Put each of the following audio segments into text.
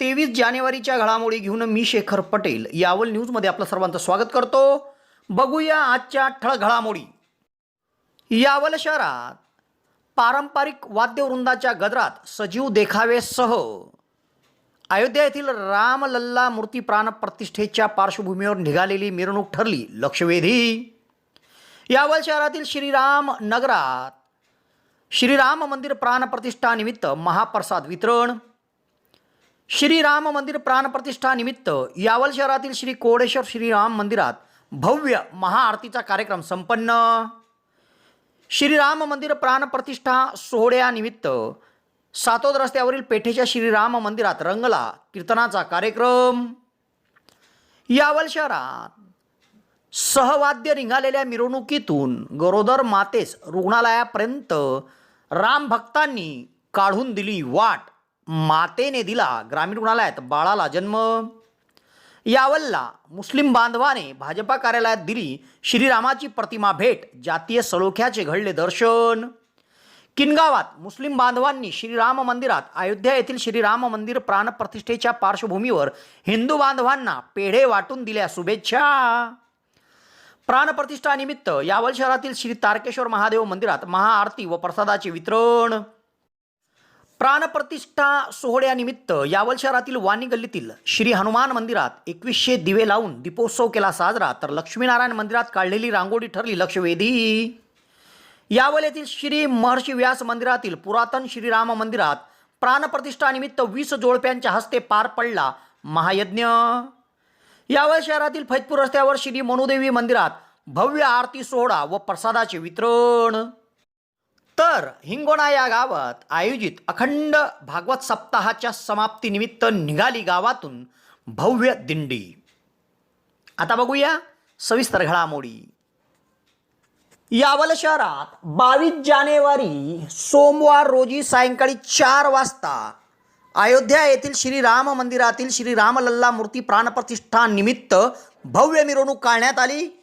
तेवीस जानेवारीच्या घडामोडी घेऊन मी शेखर पटेल. यावल न्यूजमध्ये आपलं सर्वांचं स्वागत करतो. बघूया आजच्या ठळक घडामोडी. यावल शहरात पारंपरिक वाद्यवृंदाच्या गजरात सजीव देखावेसह अयोध्या येथील रामलल्ला मूर्ती प्राण प्रतिष्ठेच्या पार्श्वभूमीवर निघालेली मिरवणूक ठरली. लक्षवेधी. यावल शहरातील श्रीराम नगरात श्रीराम मंदिर प्राणप्रतिष्ठानिमित्त महाप्रसाद वितरण श्रीराम मंदिर प्राणप्रतिष्ठानिमित्त यावल शहरातील श्री कोडेश्वर श्रीराम मंदिरात भव्य महाआरतीचा कार्यक्रम संपन्न. श्रीराम मंदिर प्राणप्रतिष्ठा सोहळ्यानिमित्त सातोद रस्त्यावरील पेठेच्या श्रीराम मंदिरात रंगला कीर्तनाचा कार्यक्रम. यावल शहरात सहवाद्य निघालेल्या मिरवणुकीतून गरोदर मातेस रुग्णालयापर्यंत रामभक्तांनी काढून दिली वाट. मातेने दिला ग्रामीण रुग्णालयात बाळाला जन्म. यावल्ला मुस्लिम बांधवाने भाजपा कार्यालयात दिली श्रीरामाची प्रतिमा भेट जातीय सलोख्याचे घडले दर्शन. किनगावात मुस्लिम बांधवांनी श्रीराम मंदिरात अयोध्या येथील श्रीराम मंदिर प्राणप्रतिष्ठेच्या पार्श्वभूमीवर हिंदू बांधवांना पेढे वाटून दिल्या शुभेच्छा. प्राणप्रतिष्ठानिमित्त यावल शहरातील श्री तारकेश्वर महादेव मंदिरात महाआरती व प्रसादाचे वितरण. प्राणप्रतिष्ठा सोहळ्यानिमित्त यावल शहरातील वाणी गल्लीतील श्री हनुमान मंदिरात एकवीसशे दिवे लावून दीपोत्सव केला साजरा तर लक्ष्मीनारायण मंदिरात काढलेली रांगोळी ठरली लक्षवेधी. यावल येथील श्री महर्षी व्यास मंदिरातील पुरातन श्रीराम मंदिरात प्राणप्रतिष्ठानिमित्त वीस जोडप्यांच्या हस्ते पार पडला महायज्ञ. यावल शहरातील फैजपूर रस्त्यावर श्री मनुदेवी मंदिरात भव्य आरती सोहळा व प्रसादाचे वितरण. तर हिंगोणा या गावात आयोजित अखंड भागवत सप्ताहाच्या समाप्तीनिमित्त निघाली गावातून भव्य दिंडी. आता बघूया सविस्तर घडामोडी. यावल शहरात बावीस जानेवारी सोमवार रोजी सायंकाळी चार वाजता अयोध्या येथील श्री राम मंदिरातील श्री रामलल्ला मूर्ती प्राणप्रतिष्ठानिमित्त भव्य मिरवणूक काढण्यात आली.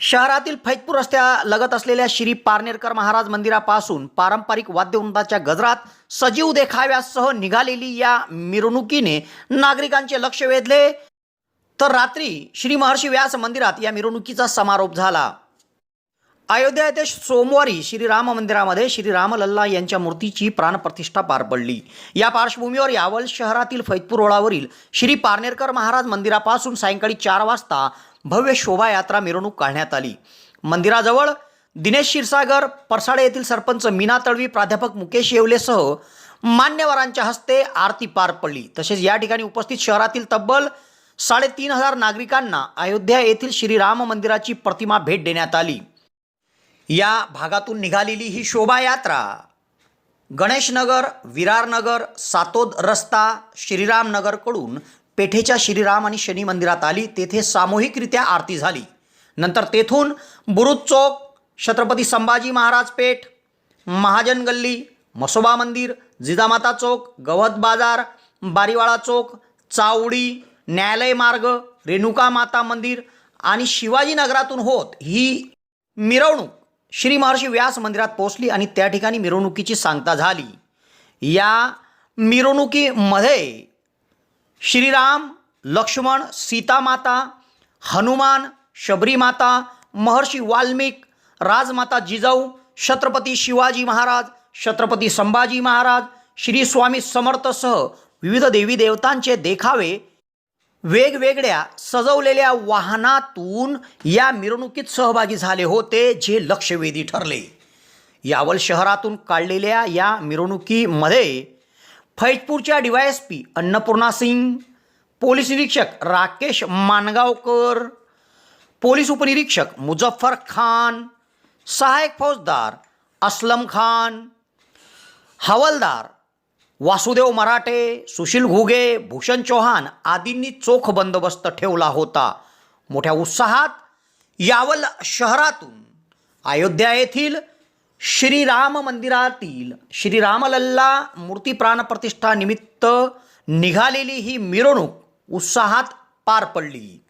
शहरातील फैजपूर रस्त्यालगत असलेल्या श्री पारनेरकर महाराज मंदिरापासून पारंपरिक वाद्यवृंदाच्या गजरात सजीव देखाव्यासह निघालेली या मिरवणुकीने नागरिकांचे लक्ष वेधले. तर रात्री श्री महर्षी व्यास मंदिरात या मिरवणुकीचा समारोप झाला. अयोध्या येथे सोमवारी श्रीराम मंदिरामध्ये श्रीरामलल्ला यांच्या मूर्तीची प्राणप्रतिष्ठा पार पडली. या पार्श्वभूमीवर यावल शहरातील फैतपूर रोडावरील श्री पारनेरकर महाराज मंदिरापासून सायंकाळी चार वाजता भव्य शोभायात्रा मिरवणूक काढण्यात आली. मंदिराजवळ दिनेश क्षीरसागर परसाडे येथील सरपंच मीना तळवी प्राध्यापक मुकेश येवलेसह मान्यवरांच्या हस्ते आरती पार पडली. तसेच या ठिकाणी उपस्थित शहरातील तब्बल साडेतीन हजार नागरिकांना अयोध्या येथील श्रीराम मंदिराची प्रतिमा भेट देण्यात आली. या भागातून निघालेली ही शोभायात्रा गणेशनगर विरारनगर सातोद रस्ता श्रीरामनगरकडून पेठेच्या श्रीराम आणि शनी मंदिरात आली. तेथे सामूहिकरित्या आरती झाली. नंतर तेथून बुरुज चौक छत्रपती संभाजी महाराज पेठ महाजन गल्ली मसोबा मंदिर जिजामाता चौक गवत बाजार बारीवाळा चौक चावडी न्यायालय मार्ग रेणुका माता मंदिर आणि शिवाजीनगरातून होत ही मिरवणूक श्री महर्षी व्यास मंदिरात पोहोचली आणि त्या ठिकाणी मिरवणुकीची सांगता झाली. या मिरवणुकीमध्ये श्रीराम लक्ष्मण सीतामाता हनुमान शबरीमाता महर्षी वाल्मिक राजमाता जिजाऊ छत्रपती शिवाजी महाराज छत्रपती संभाजी महाराज श्री स्वामी समर्थसह विविध देवी देवतांचे देखावे वेगवेगळ्या सजवलेल्या वाहनातून या मिरवणुकीत सहभागी झाले होते जे लक्षवेधी ठरले. यावल शहरातून काढलेल्या या मिरवणुकीमध्ये फैजपूरच्या DYSP Annapurna Singh police निरीक्षक राकेश मानगावकर पोलीस उपनिरीक्षक मुझफ्फर खान सहायक फौजदार असलम खान हवलदार वासुदेव मराठे सुशील घुगे भूषण चौहान आदींनी चोख बंदोबस्त ठेवला होता. मोठ्या उत्साहात यावल शहरातून अयोध्या येथील श्रीराम मंदिरातील श्रीरामलल्ला मूर्ती प्राणप्रतिष्ठानिमित्त निघालेली ही मिरवणूक उत्साहात पार पडली.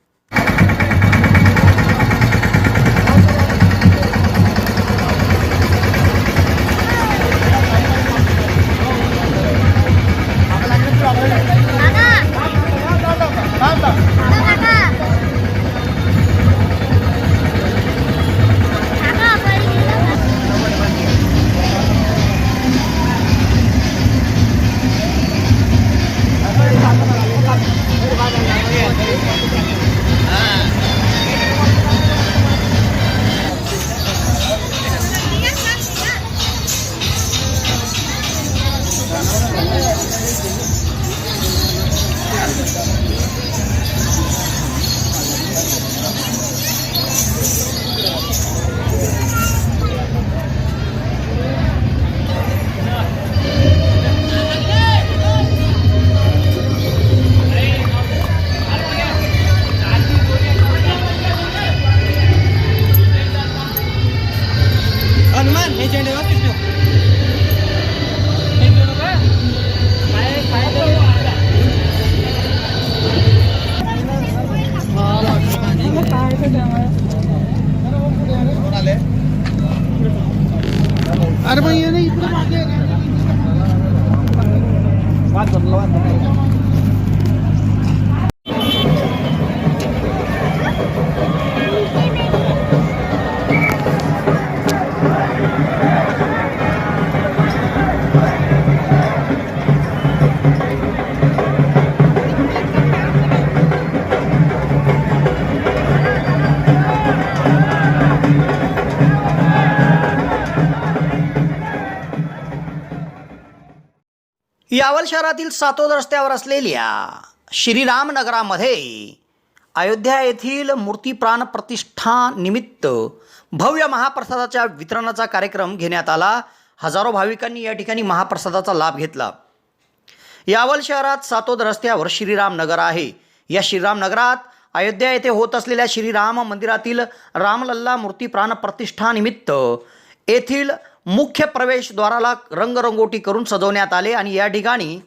Nada. Nada. यावल शहरातील सातोद रस्त्यावर असलेल्या श्रीरामनगरामध्ये अयोध्या येथील मूर्तीप्राण प्रतिष्ठानिमित्त भव्य महाप्रसादाच्या वितरणाचा कार्यक्रम घेण्यात आला. हजारो भाविकांनी या ठिकाणी महाप्रसादाचा लाभ घेतला. यावल शहरात सातोद रस्त्यावर श्रीरामनगर आहे. या श्रीराम नगरात अयोध्या येथे होत असलेल्या श्रीराम मंदिरातील रामलल्ला मूर्ती प्राण प्रतिष्ठानिमित्त येथील मुख्य प्रवेशद्वाराला रंगरंगोटी करून सजवण्यात आले आणि या ठिकाणी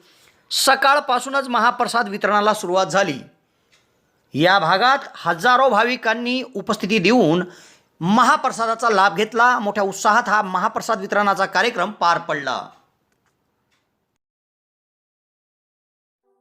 सकाळपासूनच महाप्रसाद वितरणाला सुरुवात झाली. या भागात हजारो भाविकांनी उपस्थिती देऊन महाप्रसादाचा लाभ घेतला. मोठ्या उत्साहात हा महाप्रसाद वितरणाचा कार्यक्रम पार पडला.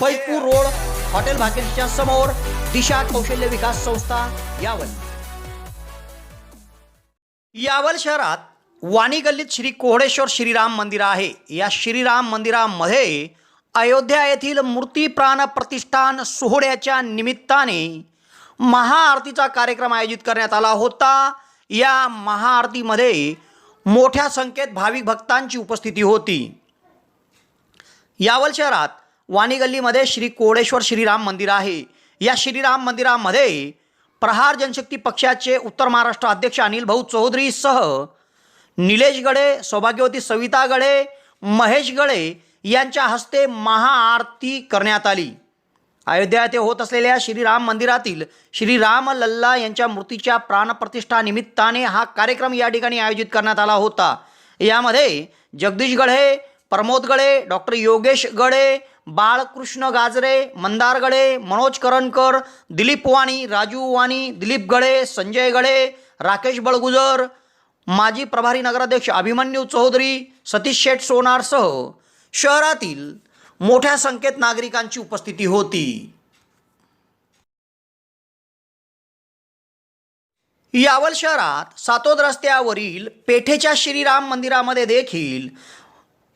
फैजपूर रोड हॉटेल भाग्यश्रीच्या समोर दिशा कौशल्य विकास संस्था यावल. यावल शहरात वाणी गल्लीत श्री कोहडेश्वर श्रीराम मंदिर आहे. या श्रीराम मंदिरामध्ये अयोध्या येथील मूर्ती प्राण प्रतिष्ठान सोहळ्याच्या निमित्ताने महाआरतीचा कार्यक्रम आयोजित करण्यात आला होता. या महाआरतीमध्ये मोठ्या संख्येत भाविक भक्तांची उपस्थिती होती. यावल शहरात वाणी गल्लीमध्ये श्री कोडेश्वर श्रीराम मंदिर आहे. या श्रीराम मंदिरामध्ये प्रहार जनशक्ती पक्षाचे उत्तर महाराष्ट्र अध्यक्ष अनिल भाऊ चौधरीसह निलेश गडे सौभाग्यवती सविता गडे महेश गडे यांच्या हस्ते महाआरती करण्यात आली. अयोध्या येथे होत असलेल्या श्रीराम मंदिरातील श्रीराम लल्ला यांच्या मूर्तीच्या प्राणप्रतिष्ठा निमित्ताने हा कार्यक्रम या ठिकाणी आयोजित करण्यात आला होता. यामध्ये जगदीश गढे प्रमोद गडे डॉक्टर योगेश गडे बाळकृष्ण गाजरे मंदार गडे मनोज करणकर दिलीप वाणी राजू वाणी दिलीप गडे संजय गडे राकेश बळगुजर माजी प्रभारी नगराध्यक्ष अभिमन्यू चौधरी सतीश शेठ सोनारसह शहरातील मोठ्या संख्येत नागरिकांची उपस्थिती होती. यावल शहरात सातोद रस्त्यावरील पेठेच्या श्रीराम मंदिरामध्ये देखील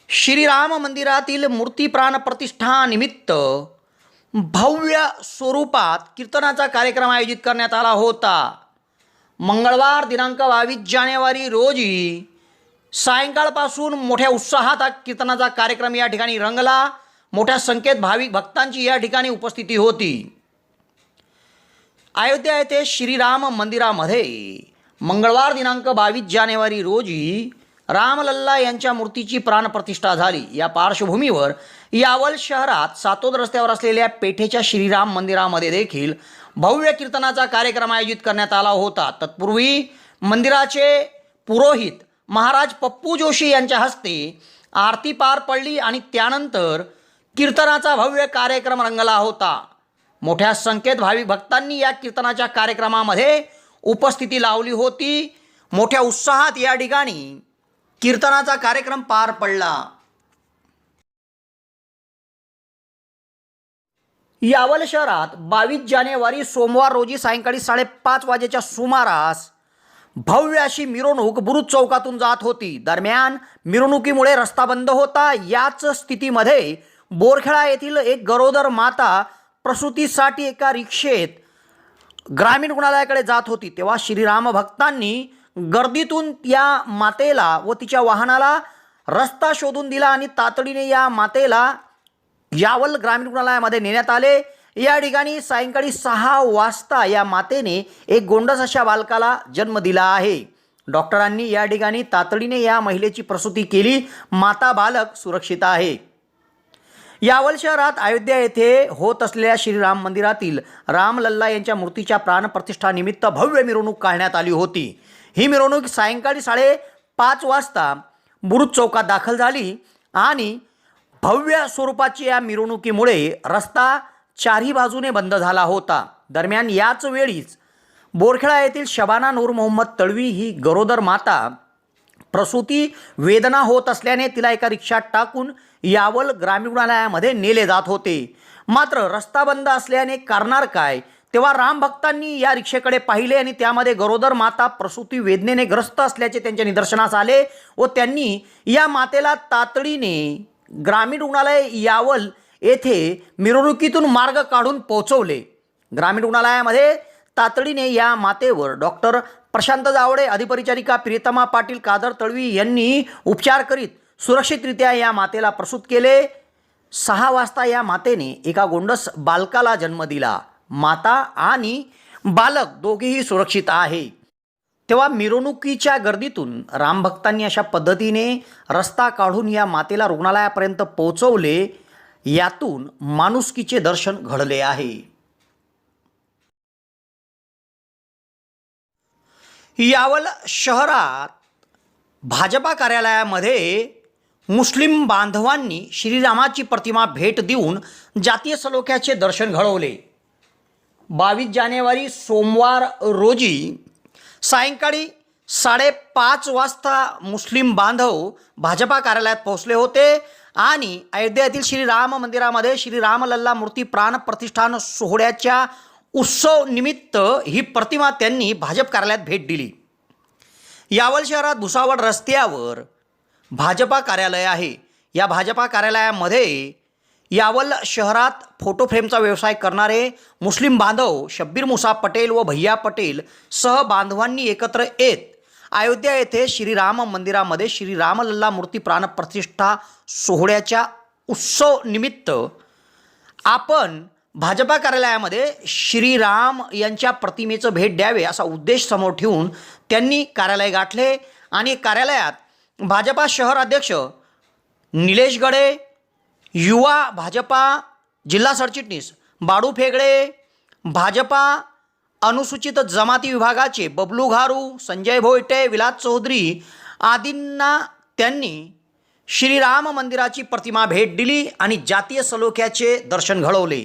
श्रीराम मंदिरातील मूर्ती प्राण प्रतिष्ठानिमित्त भव्य स्वरूपात कीर्तनाचा कार्यक्रम आयोजित करण्यात आला होता. मंगळवार दिनांक बावीस जानेवारी रोजी सायंकाळपासून मोठ्या उत्साहात हा कीर्तनाचा कार्यक्रम या ठिकाणी रंगला. मोठ्या संख्येत भाविक भक्तांची या ठिकाणी उपस्थिती होती. अयोध्या येथे श्रीराम मंदिरामध्ये मंगळवार दिनांक बावीस जानेवारी रोजी रामलल्ला यांच्या मूर्तीची प्राणप्रतिष्ठा झाली. या पार्श्वभूमीवर यावल शहरात सातोद रस्त्यावर असलेल्या पेठेच्या श्रीराम मंदिरामध्ये देखील भव्य कीर्तनाचा कार्यक्रम आयोजित करण्यात आला होता. तत्पूर्वी मंदिराचे पुरोहित महाराज पप्पू जोशी यांच्या हस्ते आरती पार पडली आणि त्यानंतर कीर्तनाचा भव्य कार्यक्रम रंगला होता. मोठ्या संख्येत भाविक भक्तांनी या कीर्तनाच्या कार्यक्रमामध्ये उपस्थिती लावली होती. मोठ्या उत्साहात या ठिकाणी कीर्तनाचा कार्यक्रम पार पडला. यावल शहरात बावीस जानेवारी सोमवार रोजी सायंकाळी साडेपाच वाजेच्या सुमारास भव्य अशी मिरवणूक बुरुज चौकातून जात होती. दरम्यान मिरवणुकीमुळे रस्ता बंद होता. याच स्थितीमध्ये बोरखेडा येथील एक गरोदर माता प्रसूतीसाठी एका रिक्षेत ग्रामीण रुग्णालयाकडे जात होती. तेव्हा श्रीराम भक्तांनी गर्दीतून या मातेला व तिच्या वाहनाला रस्ता शोधून दिला आणि तातडीने या मातेला यावल ग्रामीण रुग्णालयामध्ये नेण्यात आले. या ठिकाणी सायंकाळी सहा वाजता या मातेने एक गोंडस अशा बालकाला जन्म दिला आहे. डॉक्टरांनी या ठिकाणी तातडीने या महिलेची प्रसूती केली. माता बालक सुरक्षित आहे. यावल शहरात अयोध्या येथे होत असलेल्या श्रीराम मंदिरातील रामलल्ला यांच्या मूर्तीच्या प्राणप्रतिष्ठानिमित्त भव्य मिरवणूक काढण्यात आली होती. ही मिरवणूक सायंकाळी साडेपाच वाजता बुरुज चौकात दाखल झाली आणि भव्य स्वरूपाची या मिरवणुकीमुळे रस्ता चारही बाजूने बंद झाला होता. दरम्यान याच वेळीच बोरखेडा येथील शबाना नूर मोहम्मद तळवी ही गरोदर माता प्रसूती वेदना होत असल्याने तिला एका रिक्षात टाकून यावल ग्रामीण रुग्णालयामध्ये नेले जात होते. मात्र रस्ता बंद असल्याने करणार काय? तेव्हा रामभक्तांनी या रिक्षेकडे पाहिले आणि त्यामध्ये गरोदर माता प्रसूती वेदनेने ग्रस्त असल्याचे त्यांच्या निदर्शनास आले व त्यांनी या मातेला तातडीने ग्रामीण रुग्णालय यावल येथे मिरवणुकीतून मार्ग काढून पोहोचवले. ग्रामीण रुग्णालयामध्ये तातडीने या मातेवर डॉक्टर प्रशांत जावडे अधिपरिचारिका प्रियतमा पाटील कादर तळवी यांनी उपचार करीत सुरक्षितरित्या या मातेला प्रसूत केले. सहा वाजता या मातेने एका गोंडस बालकाला जन्म दिला. माता आणि बालक दोघेही सुरक्षित आहे. तेव्हा मिरवणुकीच्या गर्दीतून रामभक्तांनी अशा पद्धतीने रस्ता काढून या मातेला रुग्णालयापर्यंत पोहोचवले. यातून माणुसकीचे दर्शन घडले आहे. यावल शहरात भाजपा कार्यालयामध्ये मुस्लिम बांधवांनी श्रीरामाची प्रतिमा भेट देऊन जातीय सलोख्याचे दर्शन घडवले. बावीस जानेवारी सोमवार रोजी सायंकाळी साडेपाच वाजता मुस्लिम बांधव भाजपा कार्यालयात पोहोचले होते आणि अयोध्येतील श्रीराम मंदिरामध्ये श्रीरामलल्ला मूर्ती प्राण प्रतिष्ठान सोहळ्याच्या उत्सव निमित्त ही प्रतिमा त्यांनी भाजप कार्यालयात भेट दिली. यावल शहरात भुसावळ रस्त्यावर भाजपा कार्यालय आहे. या भाजपा कार्यालयामध्ये यावल शहरात फोटो फ्रेमचा व्यवसाय करणारे मुस्लिम बांधव शब्बीर मुसा पटेल व भैया पटेल सह बांधवांनी एकत्र येत अयोध्या येथे श्रीराम मंदिरामध्ये श्रीरामलल्ला मूर्ती प्राणप्रतिष्ठा सोहळ्याच्या उत्सव निमित्त आपण भाजपा कार्यालयामध्ये श्रीराम यांच्या प्रतिमेचं भेट द्यावे असा उद्देश समोर ठेवून त्यांनी कार्यालय गाठले आणि कार्यालयात भाजपा शहर अध्यक्ष निलेश गडे युवा भाजपा जिल्हा सरचिटणीस बाडू फेगडे भाजपा अनुसूचित जमाती विभागाचे बबलू घारू संजय भोयटे विलास चौधरी आदींना त्यांनी श्रीराम मंदिराची प्रतिमा भेट दिली आणि जातीय सलोख्याचे दर्शन घडवले.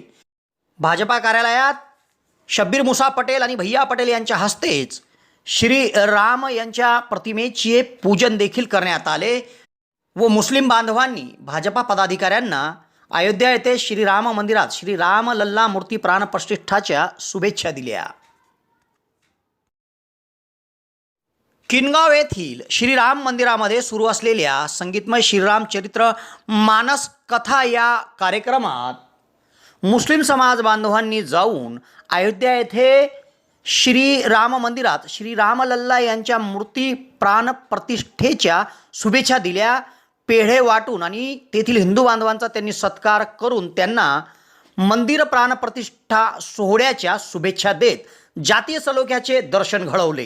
भाजपा कार्यालयात शब्बीर मुसा पटेल आणि भैया पटेल यांच्या हस्तेच श्री राम यांच्या प्रतिमेचे पूजन देखील करण्यात आले. व मुस्लिम बांधवांनी भाजपा पदाधिकाऱ्यांना अयोध्या येथे श्रीराम मंदिरात श्रीराम लल्ला मूर्ती प्राणप्रतिष्ठाच्या शुभेच्छा दिल्या. किनगाव येथील श्रीराम मंदिरामध्ये सुरू असलेल्या संगीतमय श्रीराम चरित्र मानस कथा या कार्यक्रमात मुस्लिम समाज बांधवांनी जाऊन अयोध्या येथे श्री राम मंदिरात श्री रामलल्ला यांच्या मूर्ती प्राण प्रतिष्ठेच्या शुभेच्छा दिल्या पेढे वाटून आणि तेथील हिंदू बांधवांचा त्यांनी सत्कार करून त्यांना मंदिर प्राण प्रतिष्ठा सोहळ्याच्या शुभेच्छा देत जातीय सलोख्याचे दर्शन घडवले.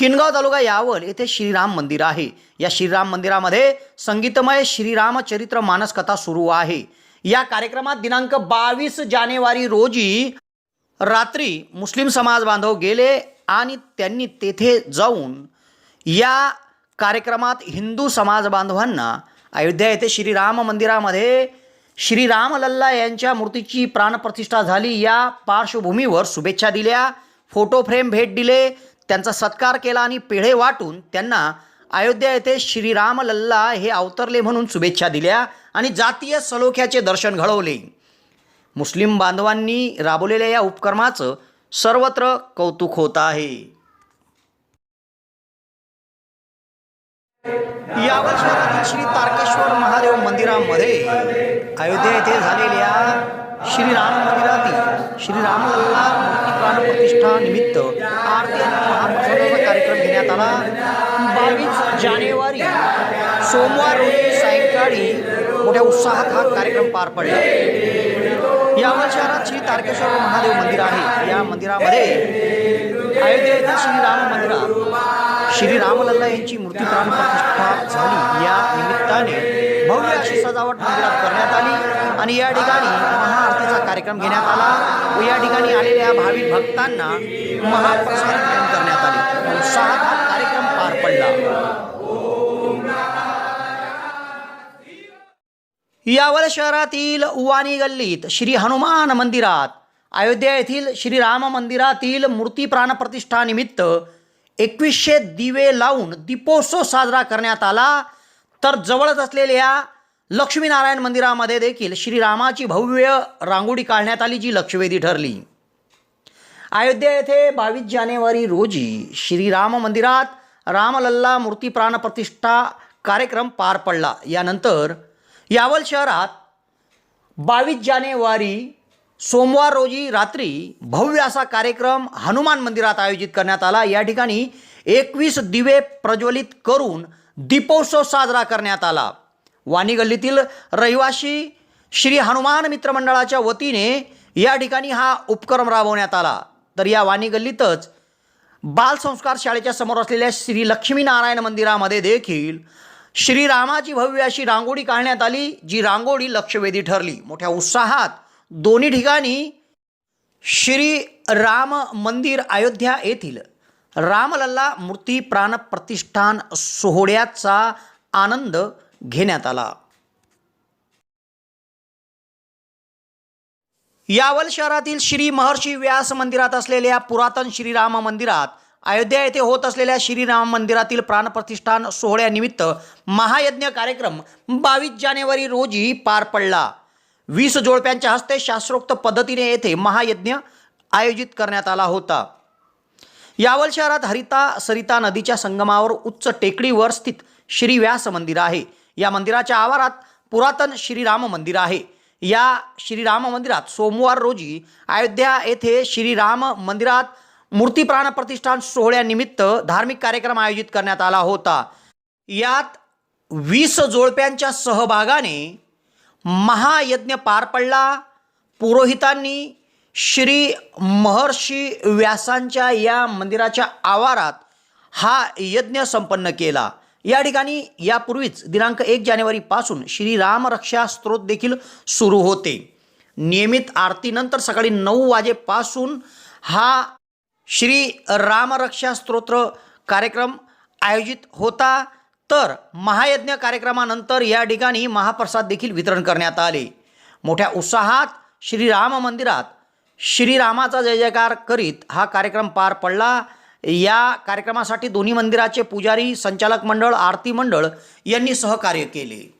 किनगाव तालुका यावल येथे श्रीराम मंदिर आहे. या श्रीराम मंदिरामध्ये संगीतमय श्रीराम चरित्र मानस कथा सुरू आहे. या कार्यक्रमात दिनांक बावीस जानेवारी रोजी रात्री मुस्लिम समाज बांधव गेले आणि त्यांनी तेथे जाऊन या कार्यक्रमात हिंदू समाज बांधवांना अयोध्या येथे श्रीराम मंदिरामध्ये श्रीरामलल्ला यांच्या मूर्तीची प्राणप्रतिष्ठा झाली. या पार्श्वभूमीवर शुभेच्छा दिल्या फोटो फ्रेम भेट दिले त्यांचा सत्कार केला आणि पेढे वाटून त्यांना अयोध्या येथे श्रीरामलल्ला हे अवतरले म्हणून शुभेच्छा दिल्या आणि जातीय सलोख्याचे दर्शन घडवले. मुस्लिम बांधवांनी राबवलेल्या या उपक्रमाचं सर्वत्र कौतुक होत आहे. या वर्षातील श्री तारकेश्वर महादेव मंदिरामध्ये अयोध्या येथे झालेल्या श्रीराम मंदिरातील श्रीरामलल्ला मूर्ती प्राणप्रतिष्ठा निमित्त आरती आणि महाप्रसादाचा कार्यक्रम घेण्यात आला. बावीस जानेवारी सोमवार रोजी सायंकाळी मोठ्या उत्साहात हा कार्यक्रम पार पडला. यावर शहरात श्री तारकेश्वर महादेव मंदिर आहे. या मंदिरामध्ये अयोध्या श्रीराम मंदिरात श्री रामलल्ला यांची मूर्ती प्राण प्रतिष्ठा झाली. या निमित्ताने भव्य अशी सजावट मंदिरात करण्यात आली आणि या ठिकाणी महाआरतीचा कार्यक्रम घेण्यात आला व या ठिकाणी आलेल्या भाविक भक्तांना महाप्रसाद करण्यात आले. उत्साहात हा कार्यक्रम पार पडला. यावल शहरातील उवानी गल्लीत श्री हनुमान मंदिरात अयोध्या येथील श्रीराम मंदिरातील मूर्ती प्राणप्रतिष्ठानिमित्त एकवीसशे दिवे लावून दीपोत्सव साजरा करण्यात आला. तर जवळच असलेल्या लक्ष्मीनारायण मंदिरामध्ये देखील श्रीरामाची भव्य रांगोळी काढण्यात आली जी लक्षवेधी ठरली. अयोध्या येथे बावीस जानेवारी रोजी श्रीराम मंदिरात रामलल्ला मूर्ती प्राणप्रतिष्ठा कार्यक्रम पार पडला. यानंतर यावल शहरात बावीस जानेवारी सोमवार रोजी रात्री भव्य असा कार्यक्रम हनुमान मंदिरात आयोजित करण्यात आला. या ठिकाणी एकवीस दिवे प्रज्वलित करून दीपोत्सव साजरा करण्यात आला. वाणी गल्लीतील रहिवासी श्री हनुमान मित्रमंडळाच्या वतीने या ठिकाणी हा उपक्रम राबवण्यात आला. तर या वाणी गल्लीतच बालसंस्कार शाळेच्या समोर असलेल्या श्री लक्ष्मीनारायण मंदिरामध्ये देखील श्रीरामाची भव्य अशी रांगोळी काढण्यात आली जी रांगोळी लक्षवेधी ठरली. मोठ्या उत्साहात दोन्ही ठिकाणी श्री राम मंदिर अयोध्या येथील रामलल्ला मूर्ती प्राण प्रतिष्ठान सोहळ्याचा आनंद घेण्यात आला. यावल शहरातील श्री महर्षी व्यास मंदिरात असलेल्या पुरातन श्रीराम मंदिरात अयोध्या येथे होत असलेल्या श्रीराम मंदिरातील प्राणप्रतिष्ठान सोहळ्यानिमित्त महायज्ञ कार्यक्रम बावीस जानेवारी रोजी पार पडला. वीस जोडप्यांच्या हस्ते शास्त्रोक्त पद्धतीने येथे महायज्ञ आयोजित करण्यात आला होता. यावल शहरात हरिता सरिता नदीच्या संगमावर उच्च टेकडीवर स्थित श्री व्यास मंदिर आहे. या मंदिराच्या आवारात पुरातन श्रीराम मंदिर आहे. या श्रीराम मंदिरात सोमवार रोजी अयोध्या येथे श्रीराम मंदिरात मूर्ती प्राण प्रतिष्ठान सोहळ्यानिमित्त धार्मिक कार्यक्रम आयोजित करण्यात आला होता. यात वीस जोडप्यांच्या सहभागाने महायज्ञ पार पडला. पुरोहितांनी श्री महर्षी व्यासांच्या या मंदिराच्या आवारात हा यज्ञ संपन्न केला. या ठिकाणी यापूर्वीच दिनांक एक जानेवारीपासून श्री रामरक्षा स्त्रोत देखील सुरू होते. नियमित आरतीनंतर सकाळी नऊ वाजेपासून हा श्री रामरक्षा स्तोत्र कार्यक्रम आयोजित होता. तर महायज्ञ कार्यक्रमानंतर या ठिकाणी महाप्रसाद देखील वितरण करण्यात आले. मोठ्या उत्साहात श्रीराम मंदिरात श्रीरामाचा जय जयकार करीत हा कार्यक्रम पार पडला. या कार्यक्रमासाठी दोन्ही मंदिराचे पुजारी संचालक मंडळ आरती मंडळ यांनी सहकार्य केले.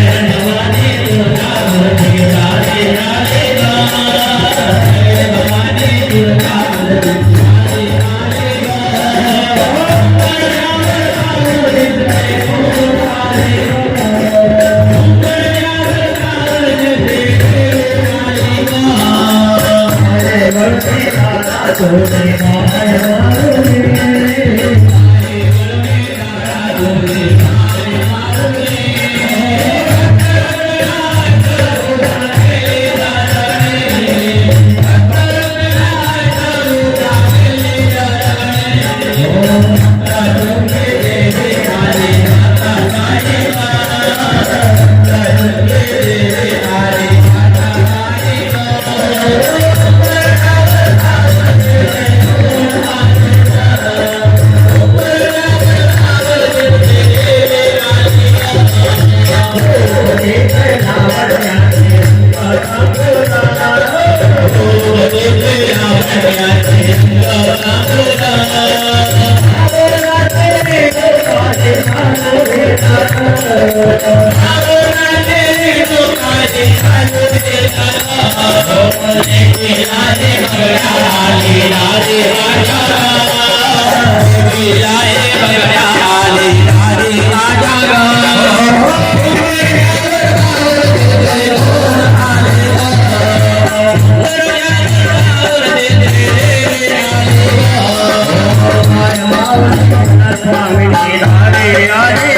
यावल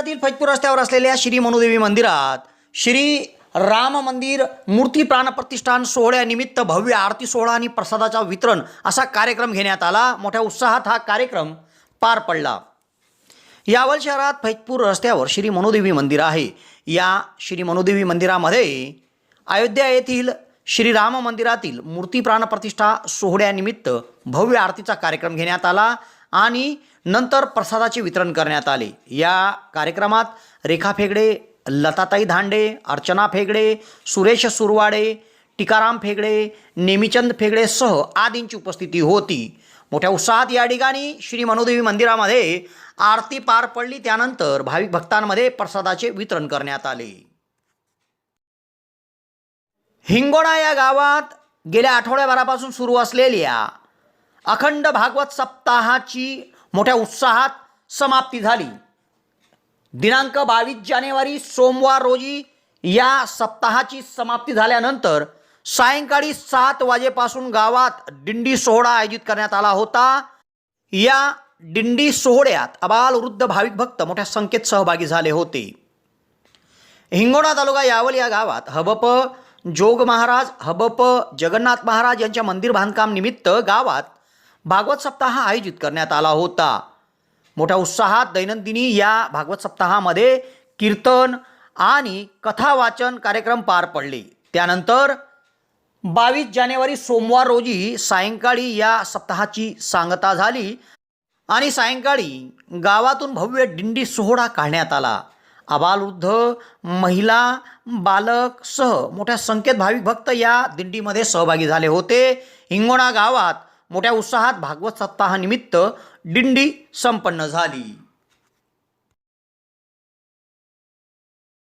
शहरातील फैजपूर रस्त्यावर असलेल्या श्री मनुदेवी मंदिरात श्री राम मंदिर मूर्ती प्राणप्रतिष्ठान सोहळ्यानिमित्त भव्य आरती सोहळा आणि प्रसादाचा वितरण असा कार्यक्रम घेण्यात आला. मोठ्या उत्साहात हा कार्यक्रम पार पडला. यावल शहरात फैजपूर रस्त्यावर श्री मनोदेवी मंदिर आहे. या श्री मनोदेवी मंदिरामध्ये अयोध्या येथील श्रीराम मंदिरातील मूर्ती प्राणप्रतिष्ठा सोहळ्यानिमित्त भव्य आरतीचा कार्यक्रम घेण्यात आला आणि नंतर प्रसादाचे वितरण करण्यात आले. या कार्यक्रमात रेखा फेगडे लताताई धांडे अर्चना फेगडे सुरेश सुरवाडे टिकाराम फेगडे नेमीचंद फेगडेसह आदींची उपस्थिती होती. मोठ्या उत्साहात या ठिकाणी श्री मनोदेवी मंदिरामध्ये आरती पार पडली. त्यानंतर भाविक भक्तांमध्ये प्रसादाचे वितरण करण्यात आले. हिंगोणा या गावात गेल्या आठवड्याभरापासून सुरू असलेल्या अखंड भागवत सप्ताहाची मोठ्या उत्साहात समाप्ती झाली. दिनांक बावीस जानेवारी सोमवार रोजी या सप्ताहाची समाप्ती झाल्यानंतर सायंकाळी सात वाजेपासून गावात दिंडी सोहळा आयोजित करण्यात आला होता. या दिंडी सोहळ्यात अबाल वृद्ध भाविक भक्त मोठ्या संख्येत सहभागी झाले होते. हिंगोणा तालुका यावल या गावात हबप जोग महाराज हबप जगन्नाथ महाराज यांच्या मंदिर बांधकाम निमित्त गावात भागवत सप्ताह आयोजित करण्यात आला होता. मोठ्या उत्साहात दैनंदिनी या भागवत सप्ताहामध्ये कीर्तन आणि कथावाचन कार्यक्रम पार पडले. त्यानंतर बावीस जानेवारी सोमवार रोजी सायंकाळी या सप्ताहाची सांगता झाली आणि सायंकाळी गावातून भव्य दिंडी सोहळा काढण्यात आला. आबालवृद्ध महिला बालक सह मोठ्या संख्येत भाविक भक्त या दिंडीमध्ये सहभागी झाले होते. हिंगोणा गावात मोठ्या उत्साहात भागवत सप्ताहानिमित्त दिंडी संपन्न झाली.